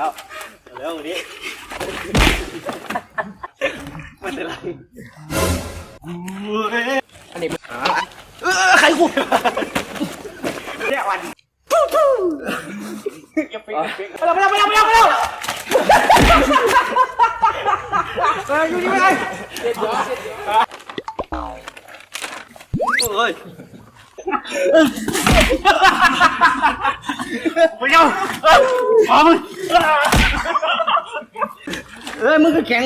แล้วแล้ววันนี้ไมันเป็นไรอันนี้เออใครกูเนี่ยวันอย่าไปไปแล้วไปแล้วไปแล้วไปแล้วไปแล้วเอออยู่นี่ไม่ได้เจ็ดยอดเจ็ดยอดเอ้ย ไปเอาขอมึงเอ้ยมึงก็แข็ง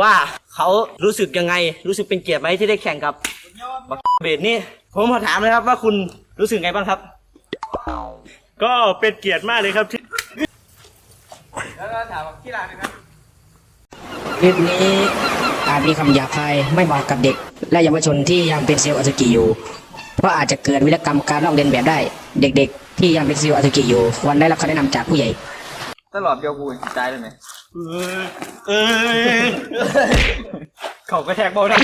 ว่าเขารู้สึกยังไง รู้สึกเป็นเกียรติไหมที่ได้แข่งกับบักเบดนี่ ผมมาถามเลยครับว่าคุณรู้สึกไงบ้างครับ ก็เป็นเกียรติมากเลยครับที่แล้วก็ถามว่ากีฬานะครับคลิปนี้ อาจมีคำหยาบคายไม่เหมาะกับเด็ก และเยาวชนที่ยังเป็นเซลล์อสุกิอยู่ เพราะอาจจะเกิดวิรกรรมการลอกเลียนแบบได้ เด็กๆ ที่ยังเป็นเซลล์อสุกิอยู่ควรได้รับคำแนะนำจากผู้ใหญ่ ตลอดเดียวกูตายเลยไหมเอ้ยเขาก็แทกบอลได้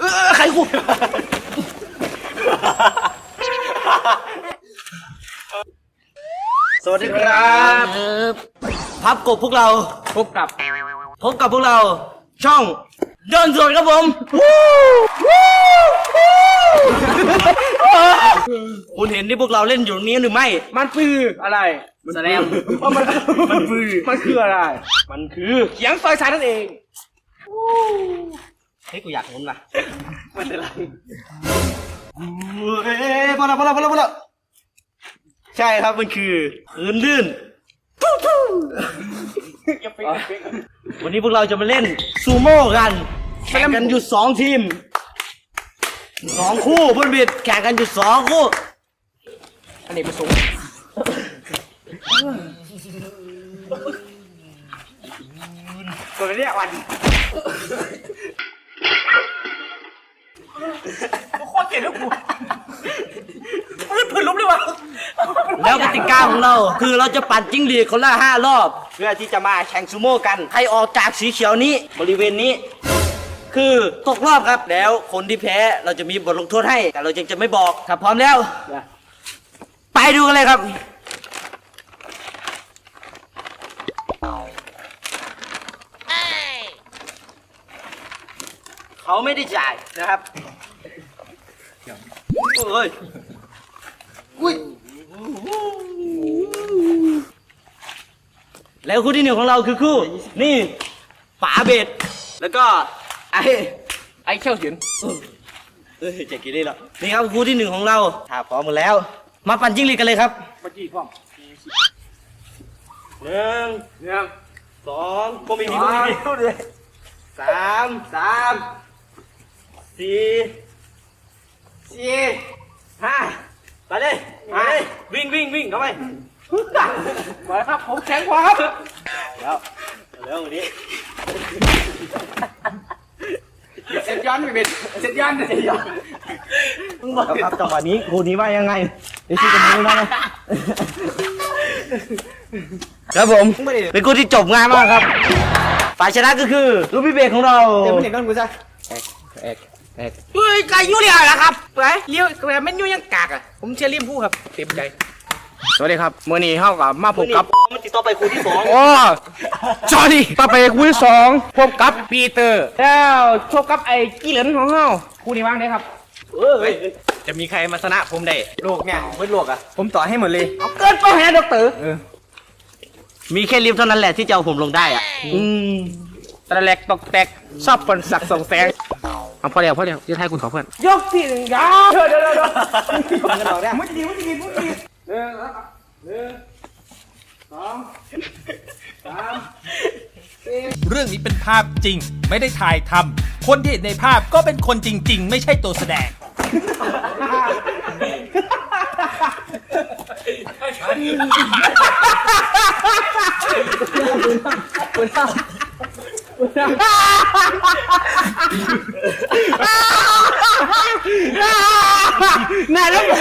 เออใครกู สวัสดีครับพับกบพวกเราพบกับพบกับพวกเรา ช่องยนต์สวนครับผมวู้วู้วู้คุณเห็นที่พวกเราเล่นอยู่ตรงนี้หรือไม่ มันคืออะไรแสดงมันมันคือมันคืออะไร มันคือเขียงซอยสายนั่นเองเฮ้ยกูอยากลุ้นนะไม่เป็นไร เอ้ยพอแล้วพอแล้วพอแล้วพอแล้วใช่ครับมันคือพื้นลื่นทู่ทู่อย่าไปวันนี้พวกเราจะมาเล่นซูโม่กันแข่งกันอยู่สองทีมสองคู่เพื่อนบิดแข่งกันอยู่สองคู่ อันนี้เป็นสูงตัวนี้วันโคต รเก่งนะกูพื้นพื้นล้มเลยวะแล้วกติกาของเรา คือเราจะปั่นจิ้งหรีดคนละห้ารอบ เพื่อที่จะมาแข่งซูโม่กัน ใครออกจากสีเขียวนี้บริเวณนี้ คือตกรอบครับแล้วคนที่แพ้เราจะมีบทลงโทษให้ แต่เรายังจะไม่บอกถ้าพร้อมแล้ว ไปดูกันเลยครับ เขาไม่ได้จ่ายนะครับ เอ้ยแล้วคู่ที่หนึ่งของเราคือคู่ นี่ป๋าเบ็ดแล้วก็ไอ้ไอ้เขี้ยวเสียนเอ้ยจะกินได้หรอนี่ครับคู่ที่หนึ่งของเราถ้าพร้อมหมดแล้ว มาปั่นจิ้งหรีดกันเลยครับปจีพร้อมหนึ่งเนี่ยสองก็มีมีก็มีมีเข้าเลยสามสามสี่ สี่ห้าไปเลยไปเลยวิ่งวิ่งวิ่งเข้าไปมาครับผมแข็งกว่าครับแล้วแล้ววันนี้เซ็ตย้อนไปเป็นเซ็ตย้อนเซ็ตย้อนครับจังหวะนี้คู่นี้ว่ายังไงเดี๋ยวชี้กันดูนะครับผมเป็นคู่ที่จบง่ายมากครับฝ่ายชนะก็คือลูกพี่เบกของเราเดี๋ยวมึงเห็นก้อนกูซะเอกเอก เฮ้ยไก่ยุ่เรียละครับไปเลี้ยวแบบไม่ยุ่ยังกากอะผมเชียร์ลิมผู้ครับเต็มใจ สวัสดีครับมื่อนี้เข้ากับมาพบกับมันติดต่อไปคู่ที่สองโอ้จอนี่ต่อไปคู่ที่สองพบกับปีเตอร์ แล้วชกกับไอ้กี้เหลินของเราคู่นี้ว่างได้ครับเออเฮ้ยจะมีใครมาชนะผมได้โลกเนี่ยเว้นโลกอะ ผมต่อให้หมดเลยเอาเกินไปฮะดอกเตอร์มีแค่ลิฟต์เท่านั้นแหละที่จะเอาผมลงได้อะ อืมตะแลกตอกแตกชอบปนสักส่องแสง เอาพอแล้วพอแล้วจะให้คุณขอเพื่อนยกที่หนึ่งยาวเดี๋ยวเดี๋ยวเดี๋ยวมันจะดีมันจะดีมันจะดีมันจะดีหนึ่งหนึ่งสองสามเรื่องนี้เป็นภาพจริง ไม่ได้ถ่ายทำคนที่เห็นในภาพก็เป็นคนจริง ๆ ไม่ใช่ตัวแสดง น่ารักเแม่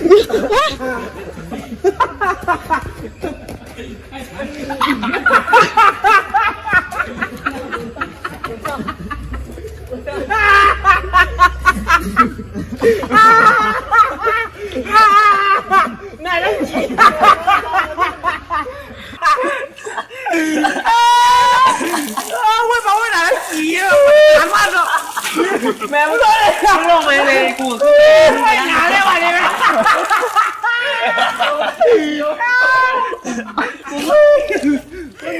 มึงเล ยทำลงไปเลยกูไม่หาได้วันนี้ไหม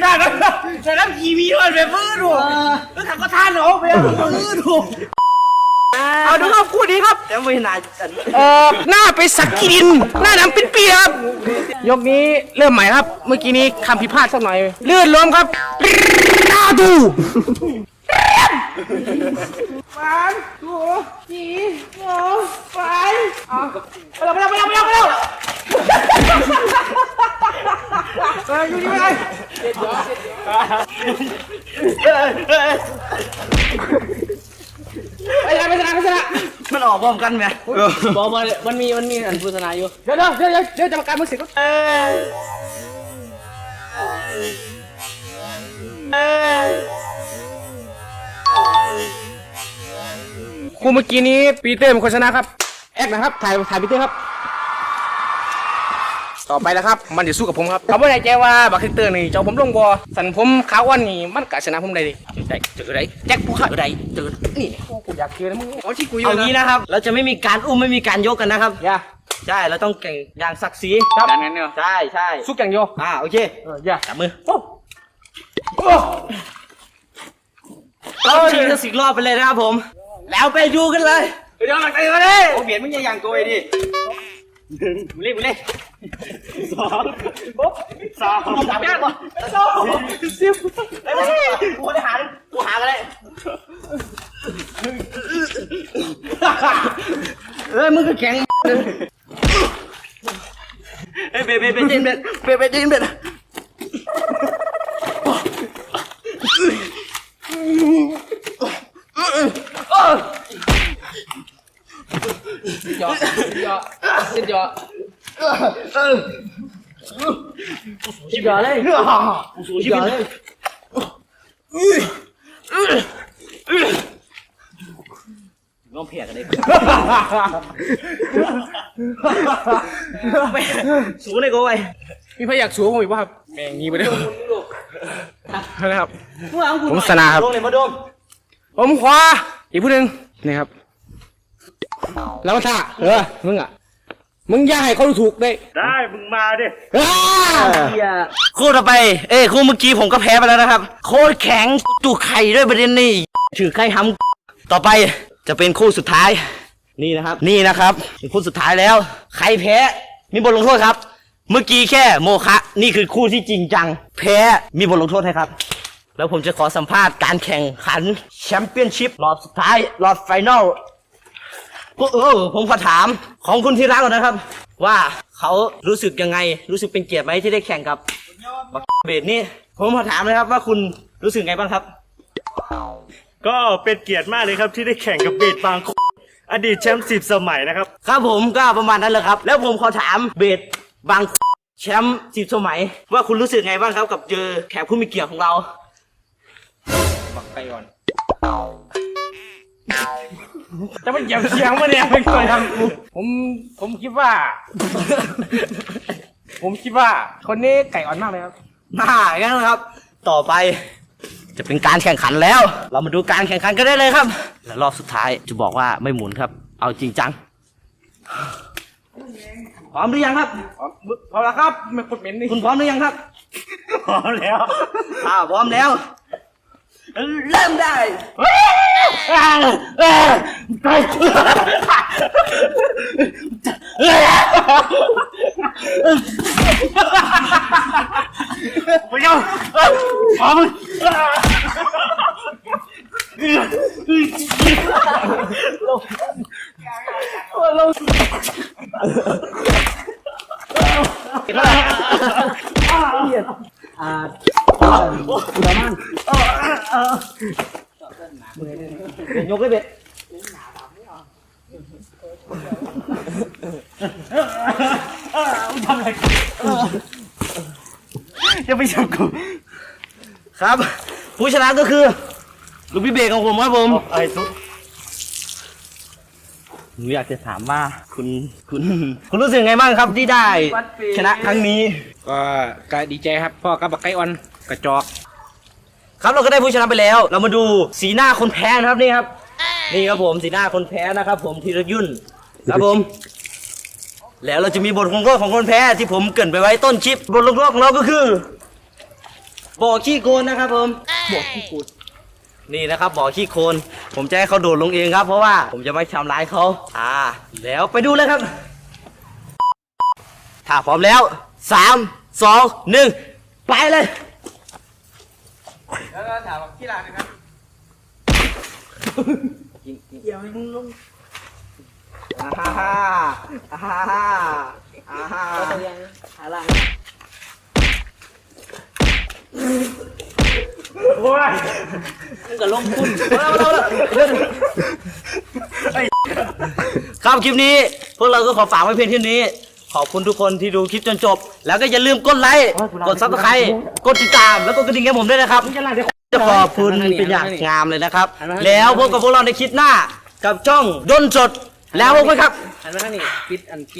ได้แล้วแต่น้ำกีวีด้วยไปพื้นดูแล้วขับก็ท่านหรอไปพื้นดูเอาดูครับคู่นี้ครับแล้วไม่นานอันเออหน้าไปสักกิน หน้าดำเป็นเปียครับ ยกนี้เริ่มใหม่ครับ เมื่อกี้นี้คำผิพาดสักหน่อย ลื่นล้มครับ หน้าดู สามสองสี่สองไปเอาไปแล้วไปแล้วไปแล้วไปแล้วไปแล้วเอออยู่นี่ไม่ได้ไปชนะไปชนะไปชนะมันออกพร้อมกันไหมบอกมามันมีมันมีอันโฆษณาอยู่ เดี๋ยวเดี๋ยวเดี๋ยวเดี๋ยวเดี๋ยวจะประกาศมือเสียก็ คู่เมื่อกี้นี้ปีเตอร์เป็นคนชนะครับ แอคนะครับ ถ่ายถ่ายปีเตอร์ครับ ต่อไปแล้วครับ มันจะสู้กับผมครับเขาไม่แน่ใจว่าบักคิเตอร์นี่เจ้าผมลงบอสันผมขาวอ้วันนี่มันกะชนะผมได้ดิเจอได้เจอได้แจ็คผู้ขาดได้เจอนี่โอ้กูอยากเจอนะมึงเอาที่กูอยู่เอานะงี้นะครับ เราจะไม่มีการอุ้มไม่มีการยกกันนะครับ อย่าใช่เราต้องเก่งอย่างศักดิ์ศรีครับใช่ใช่สุกอย่างเดียวอ่าโอเคเอออย่าจับมือโอ้โอ้ เราชิงจะสิบรอบไปเลยนะครับผม แล้วไปดูกันเลยเดี๋ยวหลังใจมาเลยโอ้เบียดมึงอย่าอย่างตัวไอ้ดิหนึ่งมึงเล่นมึงเล่นสองสามสามแก้วสองสิบไอ้ยกูได้หากูหากันเลยเอ้ยมึงก็แข็งเฮ้ยเบเบเบเจนเบเบเบเจนเบเยอะเยอะ เยอะชิบยาเลยชิบยาเลยต้องเพียกันเลยสูงเลยกูไปมีพยอยากสูงผมอีกป่ะครับแม่งงี้ไปเลยนะครับผมสนาครับลงเลยมาดมผมขวาอีกผู้หนึ่งนี่ครับแล้วท่าเออมึงอะ มึงอย่าให้เขาดูถูกได้ได้มึงมาดิอ้าคู่ต่อไป เอ้ยคู่เมื่อกี้ผมก็แพ้ไปแล้วนะครับ โคตรแข็งจุไข่ด้วยประเด็นนี้ถือไข่ห้ำต่อไปจะเป็นคู่สุดท้าย นี่นะครับ นี่นะครับเป็นคู่สุดท้ายแล้ว ใครแพ้ มีบทลงโทษครับ เมื่อกี้แค่โมคะ นี่คือคู่ที่จริงจัง แพ้มีบทลงโทษให้ครับ แล้วผมจะขอสัมภาษณ์การแข่งขันแชมเปี้ยนชิพรอบสุดท้ายรอบไฟนอล ก็เออ ผมขอถามของคุณที่รักก่อนนะครับ ว่าเขารู้สึกยังไง รู้สึกเป็นเกียรติไหมที่ได้แข่งกับบักเบดนี่ผมขอถามเลยครับว่าคุณรู้สึกไงบ้างครับ ก็เป็นเกียรติมากเลยครับที่ได้แข่งกับเบสบางอดีตแชมป์สิบสมัยนะครับ ครับผมก็ประมาณนั้นแหละครับ แล้วผมขอถามเบดบางแชมป์สิบสมัย ว่าคุณรู้สึกไงบ้างครับกับเจอแขกผู้มีเกียรติของเราไปก่อน จะไม่เหยียบเสียงมาเนี่ยไม่เคยทำกูผมผมคิดว่า ผมคิดว่า คนนี้ไก่อ่อนมากเลยครับน่างั้นนะครับ ต่อไป จะเป็นการแข่งขันแล้ว เรามาดูการแข่งขันกันได้เลยครับ และรอบสุดท้ายจะบอกว่าไม่หมุนครับ เอาจริงจังพร้อมหรือยังครับพอแล้วครับไม่กดเหม็นนี่คุณพร้อมหรือยังครับ พร้อมแล้วอ่าพร้อมแล้ว เริ่มได้ไปเอาพร้อม ยกเลยเบ็ดอย่าไปจับกูครับ ผู้ชนะก็คือลูกพี่เบกของผมครับผมไอ้สุดหนูอยากจะถามว่าคุณคุณคุณรู้สึกไงบ้างครับที่ได้ ชนะครั้งนี้ ก็ก็ดีใจครับพ่อกับบักไก่ออนกระจอก ครับเราก็ได้ผู้ชนะไปแล้ว เรามาดูสีหน้าคนแพ้นะครับนี่ครับ นี่ครับผมสีหน้าคนแพ้นะครับ ผมธีรยุ่นครับผม แล้วเราจะมีบทลงโทษของคนแพ้ที่ผมเกรินไปไว้ต้นคลิปบทลงโทษของเราก็คือบ่อขี้โคลนนะครับผมบ่อขี้โคลนนี่นะครับบ่อขี้โคลนผมจะให้เขาโดดลงเองครับ เพราะว่าผมจะไม่ทำร้ายเขาอ่า แล้วไปดูเลยครับ ถ้าพร้อมแล้วสามสองหนึ่งไปเลย แล้วก็ถามที่ร้านนะครับอ่าฮ่าฮ่าอ่าฮ่าฮ่าอ่าฮ่าอะไรโอ้ยกับลงทุนเอาละเอาละครับคลิปนี้ พวกเราก็ขอฝากไว้เพียงเท่านี้ ขอบคุณทุกคนที่ดูคลิปจนจบ แล้วก็อย่าลืมกดไลค์กดซับสไครต์กดติดตามแล้วก็กระดิ่งให้ผมด้วยนะครับจะขอบคุณเป็นอย่างงามเลยนะครับ แล้วพบกับพวกเราในคลิปหน้ากับช่องด้นสดแล้วพบกันครับอันนั้นนี่ปิดอันปิด